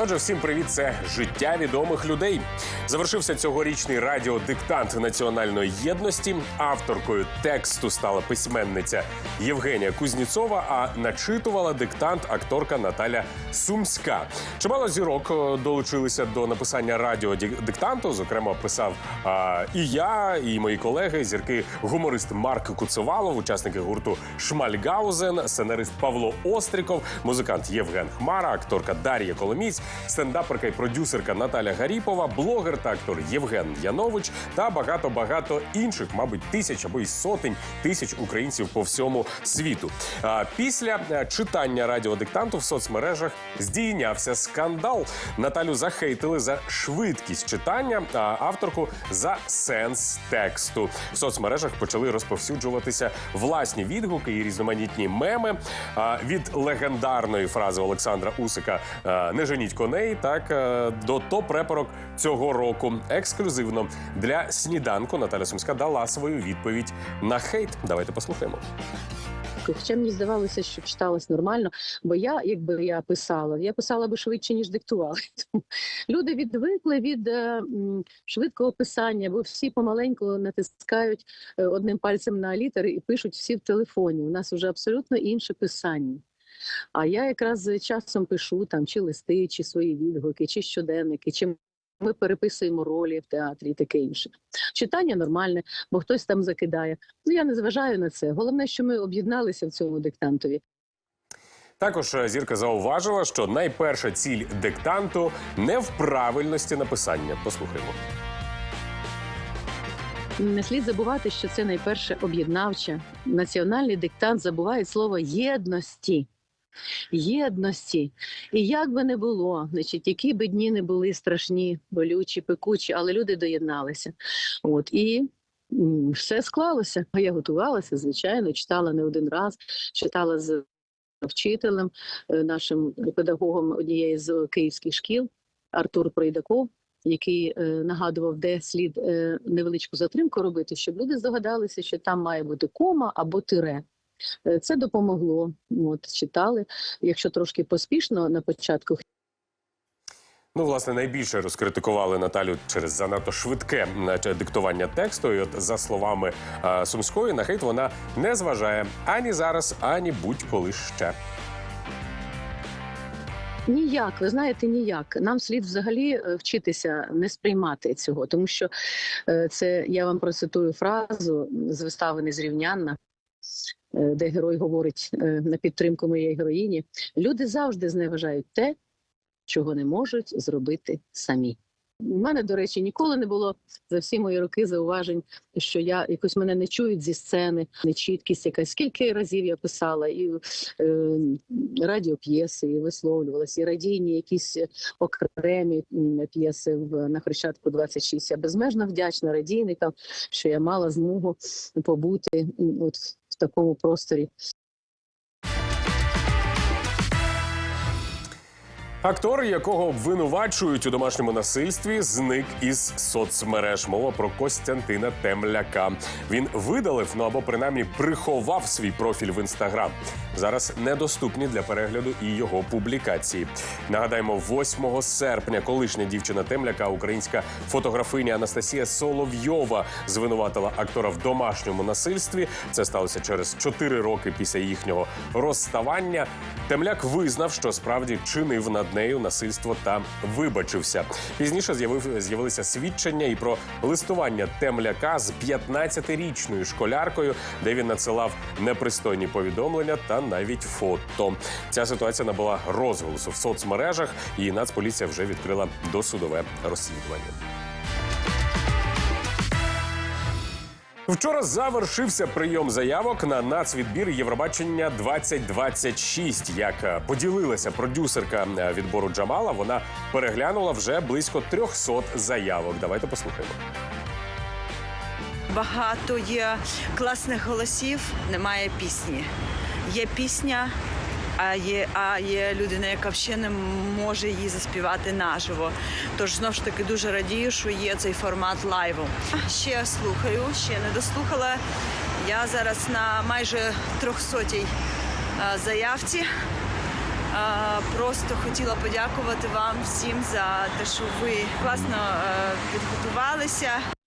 Отже, всім привіт! Це життя відомих людей. Завершився цьогорічний радіодиктант національної єдності. Авторкою тексту стала письменниця Євгенія Кузніцова. А начитувала диктант акторка Наталя Сумська. Чимало зірок е, долучилися до написання радіодиктанту. Зокрема, писав а, і я, і мої колеги, зірки гуморист Марк Куцевалов, учасники гурту Шмальгаузен, сценарист Павло Остріков, музикант Євген Хмара, акторка Дар'я Коломіць, стендаперка і продюсерка Наталя Гаріпова, блогер та актор Євген Янович та багато багато інших, мабуть, тисяч або й сотень тисяч українців по всьому світу. Після е, читання радіодиктанту в соцмережах здійнявся скандал. Наталю захейтили за швидкість читання, а авторку за сенс тексту. В соцмережах почали розповсюджуватися власні відгуки і різноманітні меми. Від легендарної фрази Олександра Усика е, не женіть коней, так е, до топ-реперок цього року. Ексклюзивно для сніданку Наталя Сумська дала свою відповідь на хейт. Давайте послухаємо. Хоча мені здавалося, що читалось нормально, бо я, якби я писала, я писала би швидше, ніж диктувала. Люди відвикли від е, швидкого писання, бо всі помаленьку натискають е, одним пальцем на літери і пишуть всі в телефоні. У нас вже абсолютно інше писання. А я якраз часом пишу там чи листи, чи свої відгуки, чи щоденники, чи ми переписуємо ролі в театрі і таке інше. Читання нормальне, бо хтось там закидає. Ну я не зважаю на це. Головне, що ми об'єдналися в цьому диктантові. Також е, зірка зауважила, що найперша ціль диктанту не в правильності написання. Послухаймо. Не слід забувати, що це найперше об'єднавче. Національний диктант забуває слово єдності. Єдності. І як би не було, значить, які би дні не були страшні, болючі, пекучі, але люди доєдналися. От і все склалося. Я готувалася, звичайно, читала не один раз, читала з вчителем, е, нашим педагогом однієї з київських шкіл Артур Пройдаков який е, нагадував, де слід е, невеличку затримку робити, щоб люди здогадалися, що там має бути кома або тире. Е, Це допомогло. От читали. Якщо трошки поспішно на початку Ну, власне, найбільше розкритикували Наталю через занадто швидке диктування тексту. І от за словами е, Сумської, на хейт вона не зважає ані зараз, ані будь-коли ще. ніяк, ви знаєте, ніяк. Нам слід взагалі е, вчитися не сприймати цього, тому що е, це я вам процитую фразу з вистави Незрівнянна. Е, Де герой говорить е, на підтримку моєї героїні, люди завжди зневажають те, чого не можуть зробити самі. У мене, до речі, ніколи не було за всі мої роки зауважень, що я якось мене не чують зі сцени, нечіткість якась. Скільки разів я писала і е, радіоп'єси, і висловлювалася, і радійні якісь окремі п'єси в на Хрещатку 26. Я безмежно вдячна радійникам, що я мала змогу побути от в такому просторі. Актор, якого обвинувачують у домашньому насильстві, зник із соцмереж. Мова про Костянтина Темляка. Він видалив, ну або принаймні приховав свій профіль в інстаграм. Зараз недоступні для перегляду і його публікації. Нагадаємо, 8 серпня колишня дівчина Темляка, українська фотографиня Анастасія Соловйова, звинуватила актора в домашньому насильстві. Це сталося через 4 роки після їхнього розставання. Темляк визнав, що справді чинив над нею насильство та вибачився. Пізніше з'явив з'явилися свідчення і про листування Темляка з 15-річною школяркою, де він надсилав непристойні повідомлення та навіть фото. Ця ситуація набула розголосу в соцмережах, і Нацполіція вже відкрила досудове розслідування. Вчора завершився прийом заявок на нацвідбір Євробачення 2026. Як е, поділилася продюсерка е, відбору Джамала, вона переглянула вже близько 300 заявок. Давайте послухаємо. Багато є класних голосів, немає пісні. Є пісня, а є, а є людина, яка ще не може її заспівати наживо. Тож знову ж таки дуже радію, що є цей формат лайву. Ще слухаю, ще не дослухала. Я зараз на майже трьохсотій заявці. Просто хотіла подякувати вам всім за те, що ви класно підготувалися.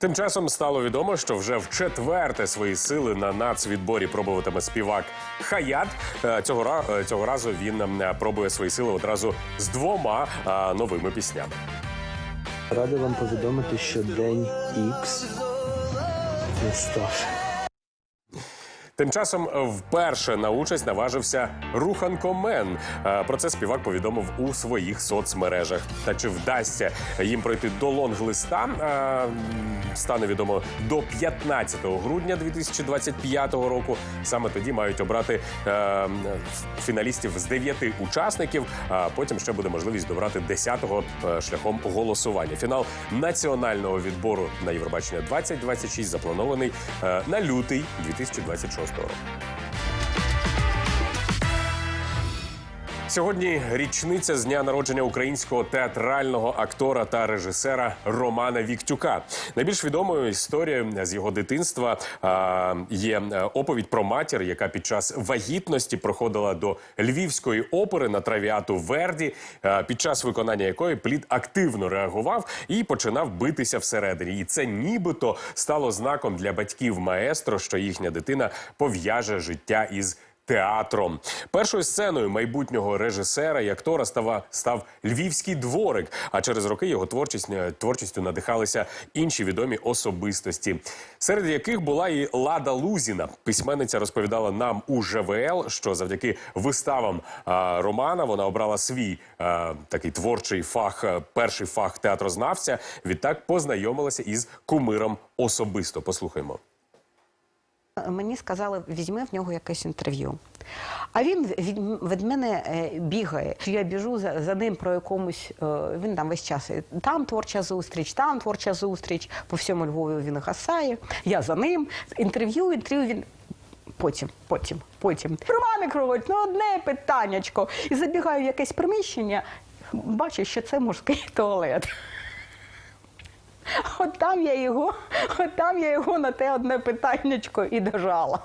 Тим часом стало відомо, що вже в четверте свої сили на нацвідборі пробуватиме співак Хаят. Е, Цього е, цього разу він е, пробує свої сили одразу з двома е, новими піснями. Радий вам повідомити, що день Ікс настав. Тим часом е, вперше на участь наважився Руханко Мен. Е, Про це співак повідомив у своїх соцмережах. Та чи вдасться їм пройти до лонглиста, е, стане відомо до 15 грудня 2025 року. Саме тоді мають обрати фіналістів з 9 учасників. А потім ще буде можливість добрати 10-го е, шляхом голосування. Фінал національного відбору на Євробачення 2026 запланований на лютий 2026 року. Сьогодні річниця з дня народження українського театрального актора та режисера Романа Віктюка. Найбільш відомою історією з його дитинства є е, оповідь про матір, яка під час вагітності проходила до львівської опери на травіату Верді, а, під час виконання якої плід активно реагував і починав битися всередині. І це нібито стало знаком для батьків маестро, що їхня дитина пов'яже життя із театром. Першою сценою майбутнього режисера і актора став, став львівський дворик. А через роки його творчість, е, творчістю надихалися інші відомі особистості, серед яких була і Лада Лузіна. Письменниця розповідала нам у ЖВЛ, що завдяки виставам а, Романа вона обрала свій а, такий творчий фах, е, перший фах театрознавця. Відтак познайомилася із кумиром особисто. Послухаймо. Мені сказали, візьми в нього якесь інтерв'ю. А він від, від мене е, бігає. Я біжу за, за ним про якомусь. е, Він там весь час е, там творча зустріч, там творча зустріч. По всьому Львові він гасає. Я за ним. Інтерв'ю, інтерв'ю він. Потім, потім, потім. Роман Миколаївич, ну одне питаннячко. І забігаю в якесь приміщення, бачу, що це мужський туалет. От там я його, от там я його на те одне питаннячко і дожала.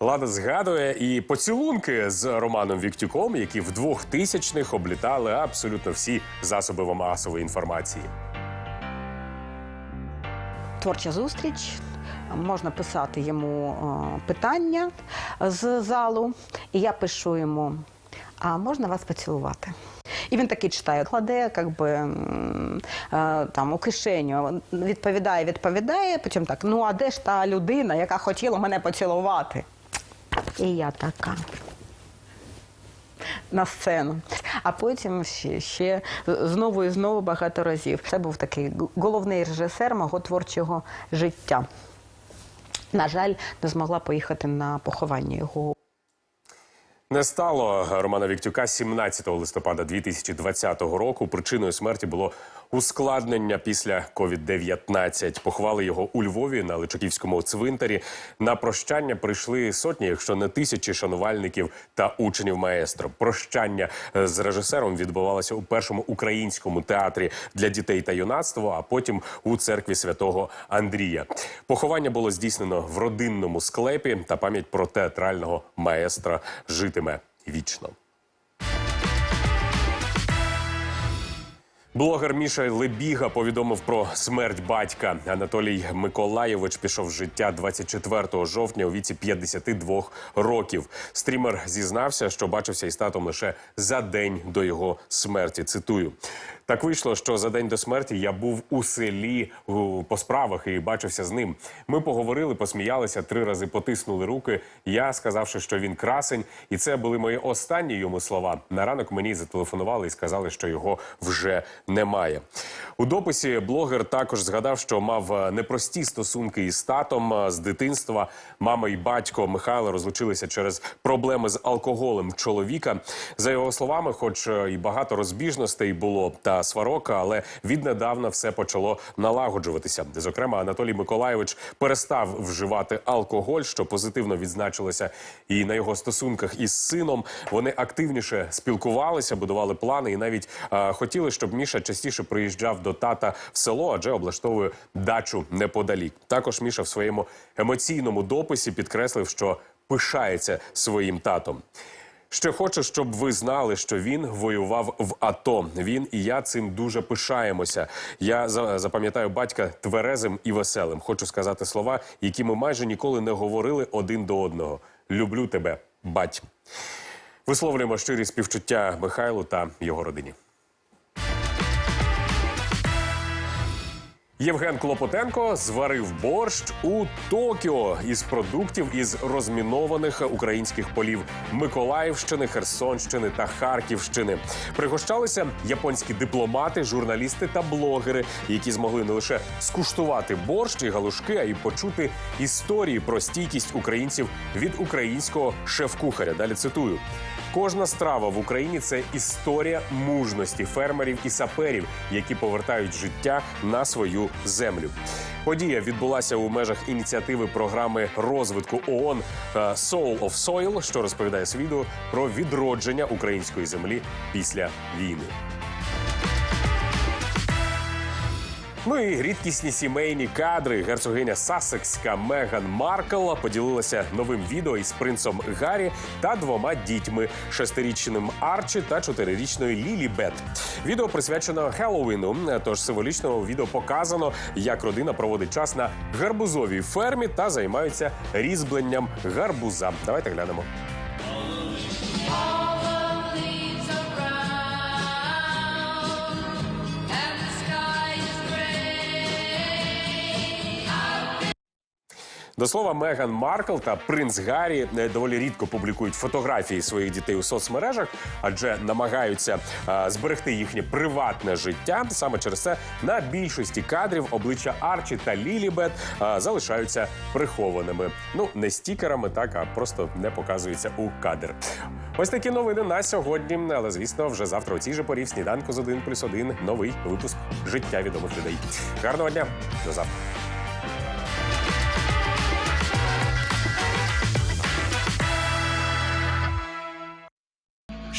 Лада згадує і поцілунки з Романом Віктюком, які в 2000-х облітали абсолютно всі засоби масової інформації. Творча зустріч. Можна писати йому е, питання з залу, і я пишу йому: а можна вас поцілувати? І він такий читає, кладе, як би е, там у кишеню, відповідає, відповідає. Потім так: ну а де ж та людина, яка хотіла мене поцілувати? І я така. На сцену, а потім ще, ще знову і знову багато разів. Це був такий головний режисер мого творчого життя. На жаль, не змогла поїхати на поховання його Не стало Романа Віктюка 17 листопада 2020 року. Причиною смерті було ускладнення після COVID-19. Поховали його у Львові на Личаківському цвинтарі. На прощання прийшли сотні, якщо не тисячі шанувальників та учнів маестро. Прощання е, з режисером відбувалося у першому українському театрі для дітей та юнацтва, а потім у церкві святого Андрія. Поховання було здійснено в родинному склепі, та пам'ять про театрального маестра житиме вічно. Блогер Міша Лебіга повідомив про смерть батька. Анатолій Миколаєвич пішов з життя 24 жовтня у віці 52 років. Стрімер зізнався, що бачився із татом лише за день до його смерті. Цитую. Так вийшло, що за день до смерті я був у селі по справах і бачився з ним. Ми поговорили, посміялися, три рази потиснули руки. Я сказавши, що він красень, і це були мої останні йому слова. На ранок мені зателефонували і сказали, що його вже немає. У дописі блогер також згадав, що мав е, непрості стосунки із татом е, з дитинства. Мама і батько Михайла розлучилися через проблеми з алкоголем чоловіка. За його словами, хоч е, і багато розбіжностей було та сварок, але віднедавна все почало налагоджуватися. Зокрема, Анатолій Миколайович перестав вживати алкоголь, що позитивно відзначилося і на його стосунках із сином. Вони активніше спілкувалися, будували плани і навіть е, хотіли, щоб Міша частіше приїжджав до тата в село, адже облаштовує дачу неподалік. Також Міша в своєму емоційному дописі підкреслив, що пишається своїм татом. Ще хочу, щоб ви знали, що він воював в АТО. Він і я цим дуже пишаємося. Я за- запам'ятаю батька тверезим і веселим. Хочу сказати слова, які ми майже ніколи не говорили один до одного. Люблю тебе, бать. Висловлюємо щирі співчуття Михайлу та його родині. Євген Клопотенко зварив борщ у Токіо із продуктів із розмінованих українських полів Миколаївщини, Херсонщини та Харківщини. Пригощалися японські дипломати, журналісти та блогери, які змогли не лише скуштувати борщ і галушки, а й почути історії про стійкість українців від українського шеф-кухаря. Далі цитую. Кожна страва в Україні це історія мужності фермерів і саперів, які повертають життя на свою землю. Подія відбулася у межах ініціативи програми розвитку ООН е, Soul of Soil, що розповідає світу про відродження української землі після війни. Ну і рідкісні сімейні кадри. Герцогиня Сассекська Меган Маркл поділилася новим відео із принцом Гаррі та двома дітьми: шестирічним Арчі та чотирирічною Лілі Бет. Відео присвячено Хеллоуіну. Тож символічно відео показано, як родина проводить час на гарбузовій фермі та займаються різьбленням гарбуза. Давайте глянемо. До слова, Меган Маркл та принц Гаррі е, доволі рідко публікують фотографії своїх дітей у соцмережах, адже намагаються е, зберегти їхнє приватне життя. Саме через це на більшості кадрів обличчя Арчі та Лілібет е, залишаються прихованими. Ну не стікерами, так а просто не показуються у кадр. Ось такі новини на сьогодні. Але звісно, вже завтра у цій же порі в сніданку з 1 плюс 1 новий випуск життя відомих людей. Гарного дня до завтра.